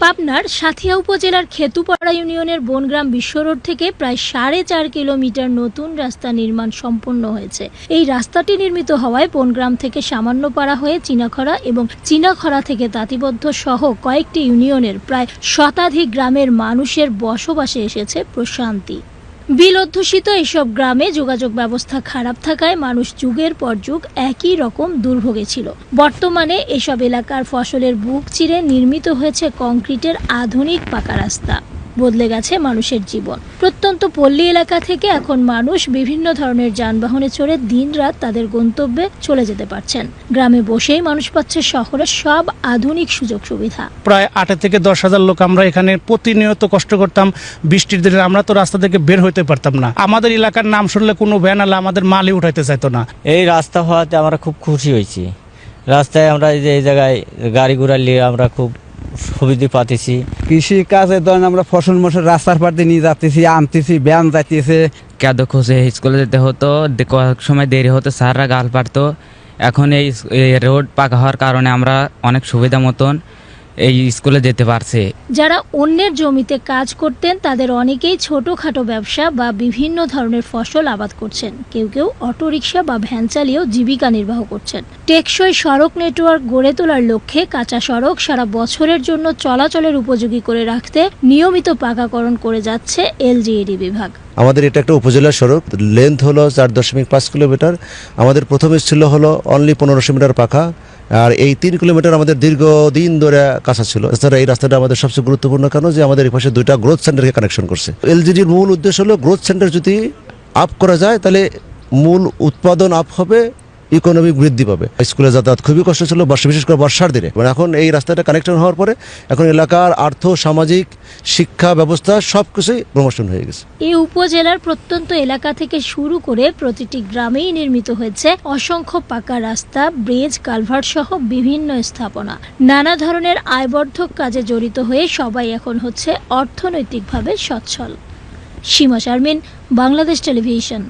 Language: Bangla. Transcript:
পাবনার সাথিয়া উপজেলার খেতুপাড়া ইউনিয়নের বনগ্রাম বিশ্ব রোড থেকে প্রায় সাড়ে চার কিলোমিটার নতুন রাস্তা নির্মাণ সম্পন্ন হয়েছে। এই রাস্তাটি নির্মিত হওয়ায় বনগ্রাম থেকে সামান্য পাড়া হয়ে চীনাখরা এবং চীনাখরা থেকে তাঁতিবদ্ধ সহ কয়েকটি ইউনিয়নের প্রায় শতাধিক গ্রামের মানুষের বসবাসে এসেছে প্রশান্তি। বিল অধ্যুষিত এসব গ্রামে যোগাযোগ ব্যবস্থা খারাপ থাকায় মানুষ যুগের পর যুগ একই রকম দুর্ভোগে ছিল। বর্তমানে এসব এলাকার ফসলের বুক চিরে নির্মিত হয়েছে কংক্রিটের আধুনিক পাকা রাস্তা। বদলে গেছে মানুষের জীবন। প্রত্যন্ত পল্লী এলাকা থেকে এখন মানুষ বিভিন্ন ধরনের যানবাহনে চড়ে দিনরাত তাদের গন্তব্যে চলে যেতে পারছেন। গ্রামে বসেই মানুষ পাচ্ছে শহরের সব আধুনিক সুযোগ সুবিধা। প্রায় আট থেকে দশ হাজার লোক আমরা এখানে প্রতিনিয়ত কষ্ট করতাম বৃষ্টির দিনে আমরা তো রাস্তা থেকে বের হইতে পারতাম না। আমাদের এলাকার নাম শুনলে কোনো ভ্যান আলে আমাদের মালই উঠাইতে চাইতো না। এই রাস্তা হওয়াতে আমরা খুব খুশি হয়েছি। রাস্তায় আমরা এই যে এই জায়গায় গাড়ি ঘোড়া নিয়ে আমরা খুব সুবিধা পাতেছি কৃষি কাজে ধরেন আমরা ফসল মশল রাস্তার পাড় দিয়ে নিয়ে যাচ্তেছি আনতেছি ব্যায়াম যাইতেছে। কেদ খোঁজে? স্কুলে যেতে হতো কয়েক সময় দেরি হতো স্যাররা গাল পারতো এখন এই এই রোড পাকা হওয়ার কারণে আমরা অনেক সুবিধা মতন এই স্কুলে যেতে পারছে। যারা অন্যের জমিতে কাজ করতেন তাদের অনেকেই ছোটখাটো ব্যবসা বা বিভিন্ন ধরনের ফসল আবাদ করছেন। কেউ কেউ অটোরিকশা বা ভ্যান চালিয়েও জীবিকা নির্বাহ করছেন। টেকসই সড়ক নেটওয়ার্ক গড়ে তোলার লক্ষ্যে কাঁচা সড়ক সারা বছরের জন্য চলাচলের উপযোগী করে রাখতে নিয়মিত পাকাকরণ করে যাচ্ছে এলজিইডি বিভাগ। আমাদের এটা একটা উপজেলা সড়ক। লেন্থ হলো চার দশমিক পাঁচ কিলোমিটার। আমাদের প্রথম ছিল হলো অনলি পনেরোশো মিটার পাখা। আর এই তিন কিলোমিটার আমাদের দীর্ঘদিন ধরে কাঁচা ছিল। এছাড়া এই রাস্তাটা আমাদের সবচেয়ে গুরুত্বপূর্ণ কারণ যে আমাদের এই পাশে দুইটা গ্রোথ সেন্টারকে কানেকশন করছে। এলজিডির মূল উদ্দেশ্য হলো গ্রোথ সেন্টার যদি আপ করা যায়, তাহলে মূল উৎপাদন আপ হবে ইকোনমি বৃদ্ধি পাবে। স্কুলে যাতায়াত খুবই কষ্ট ছিল বর্ষা বিশেষ করে বর্ষার দিনে। মানে এখন এই রাস্তাটা কানেকশন হওয়ার পরে এখন এলাকার আর্থ, সামাজিক, শিক্ষা ব্যবস্থা সব কিছুই প্রমোশন হয়ে গেছে। এই উপজেলার প্রত্যন্ত এলাকা থেকে শুরু করে প্রতিটি গ্রামেই নির্মিত হয়েছে অসংখ্য পাকা রাস্তা, ব্রিজ, কালভার্ট সহ বিভিন্ন স্থাপনা। নানা ধরনের আয়বর্ধক কাজে জড়িত হয়ে সবাই এখন হচ্ছে অর্থনৈতিকভাবে সচ্ছল। সীমা শারমিন, বাংলাদেশ টেলিভিশন।